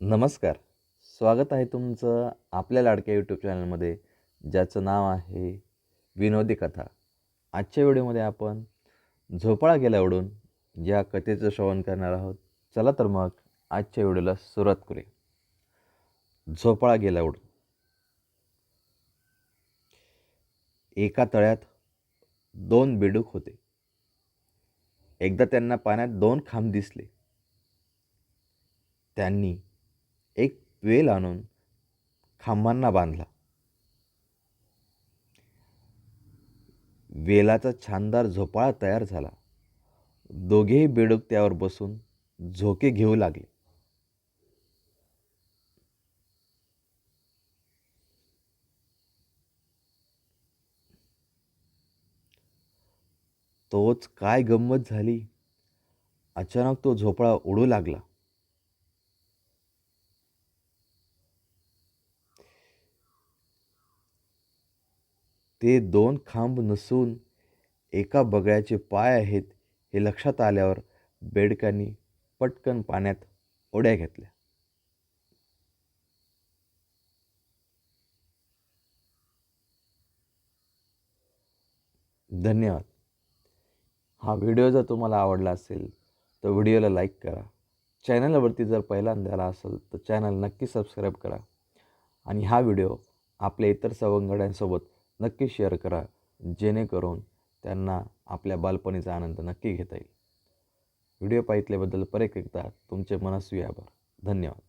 नमस्कार. स्वागत आहे तुमचं आपल्या लाडक्या यूट्यूब चॅनलमध्ये ज्याचं नाव आहे विनोदी कथा. आजच्या व्हिडिओमध्ये आपण झोपाळा गेल्यावडून या कथेचं श्रवण करणार आहोत. चला तर मग आजच्या व्हिडिओला सुरुवात करूया. झोपाळा गेल्यावडून एका तळ्यात दोन बेडूक होते. एकदा त्यांना पाण्यात दोन खांब दिसले. त्यांनी एक वेल आणून खांबांना बांधला. वेलाचा छानदार झोपाळा तयार झाला. दोघेही बेडूक त्यावर बसून झोके घेऊ लागले. तोच काय गंमत झाली? अचानक तो झोपळा उडू लागला. ते दोन खांब नसून एका बगळ्याचे पाय आहेत हे लक्षात आल्यावर बेडकांनी पटकन पाण्यात उड्या घेतल्या. धन्यवाद. हा व्हिडिओ जर तुम्हाला आवडला असेल तर व्हिडिओला लाईक करा. चॅनलवरती जर पहिल्यांदा आला असेल तर चॅनल नक्की सबस्क्राईब करा. आणि हा व्हिडिओ आपल्या इतर सवंगड्यांसोबत नक्की शेअर करा. जेणेकरून त्यांना आपल्या बालपणीचा आनंद नक्की घेता येईल. व्हिडिओ पाहितल्याबद्दल परत एकदा तुमचे मनस्वी आभार धन्यवाद.